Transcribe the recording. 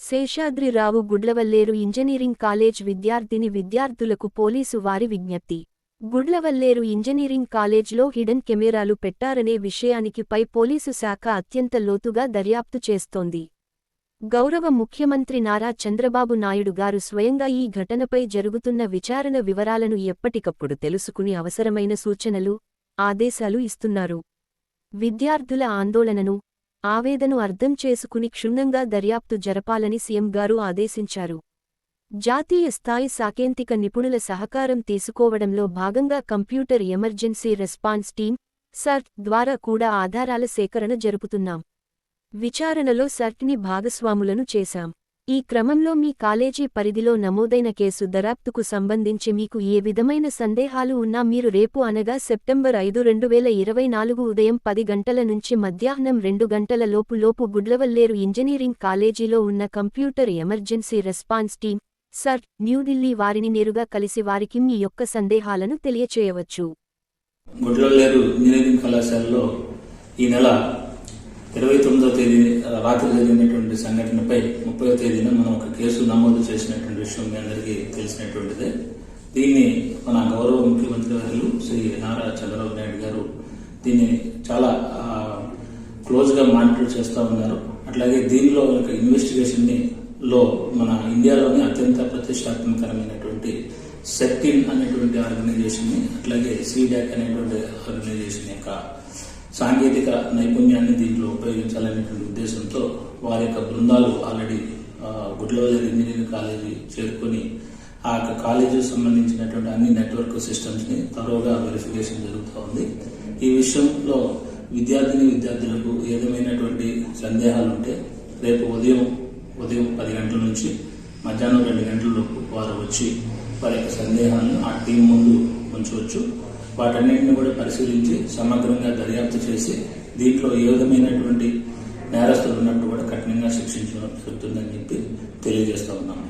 Seshadrirao Gudlavalleru engineering college విద్యార్థిని విద్యార్థులకు police వారి విజ్ఞప్తి. గుడ్లవల్లేరు ఇంజనీరింగ్ కాలేజ్లో హిడెన్ కెమెరాలు పెట్టారనే విషయానికి పై పోలీసు శాఖ అత్యంత లోతుగా దర్యాప్తు చేస్తోంది. గౌరవ ముఖ్యమంత్రి నారా చంద్రబాబు నాయుడు గారు స్వయంగా ఈ ఘటనపై జరుగుతున్న విచారణ వివరాలను ఎప్పటికప్పుడు తెలుసుకుని అవసరమైన సూచనలు ఆదేశాలు ఇస్తున్నారు. విద్యార్థుల ఆందోళనను ఆవేదను అర్థం చేసుకుని క్షుణ్ణంగా దర్యాప్తు జరపాలని సీఎం గారు ఆదేశించారు. జాతీయ స్థాయి సాకేంతిక నిపుణుల సహకారం తీసుకోవడంలో భాగంగా computer emergency response team CERT ద్వారా కూడా ఆధారాల సేకరణ జరుపుతున్నాం. విచారణలో సర్ట్ని భాగస్వాములను చేశాం. ఈ క్రమంలో మీ కాలేజీ పరిధిలో నమోదైన కేసు దరాప్తుకు సంబంధించి మీకు ఏ విధమైన సందేహాలు ఉన్నా మీరు రేపు అనగా సెప్టెంబర్ ఐదు రెండు వేల ఇరవై నాలుగు ఉదయం పది గంటల నుంచి మధ్యాహ్నం రెండు గంటల లోపు లోపు గుడ్లవల్లేరు ఇంజనీరింగ్ కాలేజీలో ఉన్న computer emergency response team CERT New Delhi వారిని నేరుగా కలిసి వారికి మీ యొక్క సందేహాలను తెలియచేయవచ్చు. గుడ్లవల్లేరు ఇంజనీరింగ్ కళాశాలలో ఈ నెల ఇరవై తొమ్మిదో తేదీ రాత్రి జరిగినటువంటి సంఘటనపై ముప్పై తేదీన మనం ఒక కేసు నమోదు చేసినటువంటి విషయం మీ అందరికీ తెలిసినటువంటిదే. దీన్ని మన గౌరవ ముఖ్యమంత్రి వర్యులు శ్రీ నారా చంద్రబాబు నాయుడు గారు దీన్ని చాలా క్లోజ్గా మానిటర్ చేస్తూ ఉన్నారు. అట్లాగే దీనిలో ఒక ఇన్వెస్టిగేషన్ని లో మన ఇండియాలోని అత్యంత ప్రతిష్టాత్మకరమైనటువంటి సెక్టిన్ అనేటువంటి ఆర్గనైజేషన్ని అట్లాగే సీడాక్ అనేటువంటి ఆర్గనైజేషన్ యొక్క సాంకేతిక నైపుణ్యాన్ని దీంట్లో ఉపయోగించాలనేటువంటి ఉద్దేశంతో వారి యొక్క బృందాలు ఆల్రెడీ గుడ్లవజర్ ఇంజనీరింగ్ కాలేజీ చేరుకొని ఆ యొక్క కాలేజీకి సంబంధించినటువంటి అన్ని నెట్వర్క్ సిస్టమ్స్ని తరోగా వెరిఫికేషన్ జరుగుతూ ఉంది. ఈ విషయంలో విద్యార్థిని విద్యార్థులకు ఏదేమైనటువంటి సందేహాలు ఉంటే రేపు ఉదయం ఉదయం పది గంటల నుంచి మధ్యాహ్నం రెండు గంటల లోపు వారు వచ్చి వారి యొక్క సందేహాలను ఆ టీం ముందు ఉంచవచ్చు. వాటన్నింటిని కూడా పరిశీలించి సమగ్రంగా దర్యాప్తు చేసి దీంట్లో ఏ విధమైనటువంటి నేరస్తులు ఉన్నట్టు కూడా కఠినంగా శిక్షించడం జరుగుతుందని చెప్పి తెలియజేస్తూ ఉన్నాము.